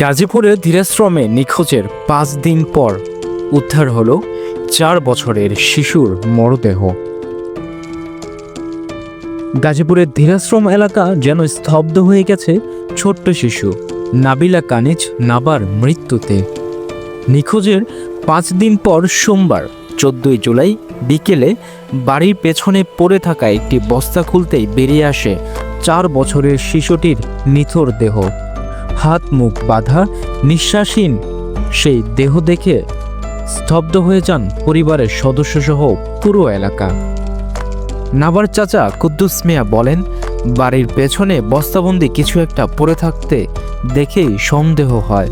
গাজীপুরে ধীরেশ্রমে নিখোঁজের পাঁচ দিন পর উদ্ধার হল চার বছরের শিশুর মরদেহ। গাজীপুরের ধীরাশ্রম এলাকা যেন স্তব্ধ হয়ে গেছে ছোট্ট শিশু। নাবিলা কানিজ নাবার মৃত্যুতে। নিখোঁজের পাঁচ দিন পর সোমবার, চোদ্দই জুলাই বিকেলে বাড়ির পেছনে পড়ে থাকা একটি বস্তা খুলতেই বেরিয়ে আসে চার বছরের শিশুটির নিথর দেহ। হাত, মুখ বাঁধা, নিঃশ্বাসহীন। সেই দেহ দেখে স্তব্ধ হয়ে যান পরিবারের সদস্যসহ পুরো এলাকা। নাবার চাচা কুদ্দুস মিয়া বলেন, বাড়ির পেছনে বস্তাবন্দি কিছু একটা পড়ে থাকতে দেখেই সন্দেহ হয়।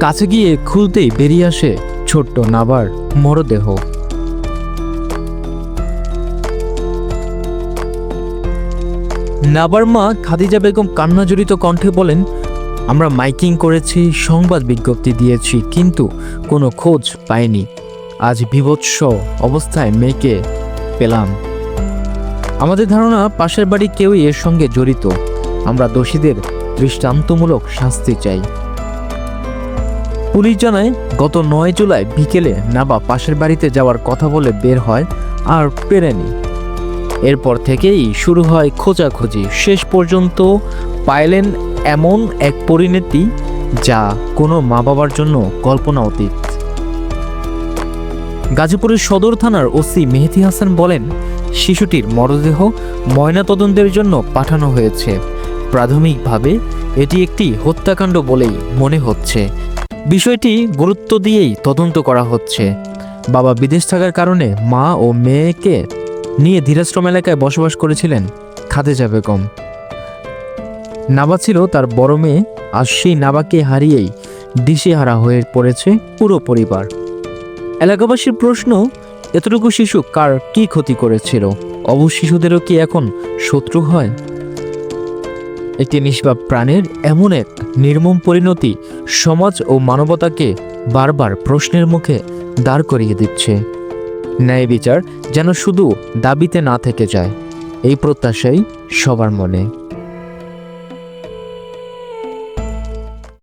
কাছে গিয়ে খুলতেই বেরিয়ে আসে ছোট্ট নাবার মরদেহ। নাবার মা খাদিজা বেগম কান্নাজড়িত কণ্ঠে বলেন, আমরা মাইকিং করেছি, সংবাদ বিজ্ঞপ্তি দিয়েছি, কিন্তু কোনো খোঁজ পাইনি। আজ বিভৎস অবস্থায় মেয়েকে পেলাম। আমাদের ধারণা পাশের বাড়ি কেউই এর সঙ্গে জড়িত। আমরা দোষীদের দৃষ্টান্তমূলক শাস্তি চাই। পুলিশ জানায়, গত নয় জুলাই বিকেলে নাবা পাশের বাড়িতে যাওয়ার কথা বলে বের হয় আর পেরেনি এরপর থেকেই শুরু হয় খোঁজাখুঁজি। শেষ পর্যন্ত পাইলেন এমন এক পরিণতি যা কোনো মা বাবার জন্য কল্পনা অতীত গাজীপুরের সদর থানার ওসি মেহেদি হাসান বলেন, শিশুটির মরদেহ ময়নাতদন্তের জন্য পাঠানো হয়েছে। প্রাথমিকভাবে এটি একটি হত্যাকাণ্ড বলেই মনে হচ্ছে। বিষয়টি গুরুত্ব দিয়েই তদন্ত করা হচ্ছে। বাবা বিদেশ থাকার কারণে মা ও মেয়েকে নিয়ে ধীরাশ্রম এলাকায় বসবাস করেছিলেন খাদেজা বেগম। নাবা ছিল তার বড় মেয়ে, আর সেই নাবাকে হারিয়েই দিশেহারা হয়ে পড়েছে পুরো পরিবার। এলাকাবাসীর প্রশ্ন, এতটুকু শিশু কার কি ক্ষতি করেছিল? অবশ শিশুদেরও কি এখন শত্রু হয়? একটি নিষ্পাপ প্রাণের এমন এক নির্মম পরিণতি সমাজ ও মানবতাকে বারবার প্রশ্নের মুখে দাঁড় করিয়ে দিচ্ছে। ন্যায় বিচার যেন শুধু দাবিতে না থেকে যায়, এই প্রত্যাশাই সবার মনে।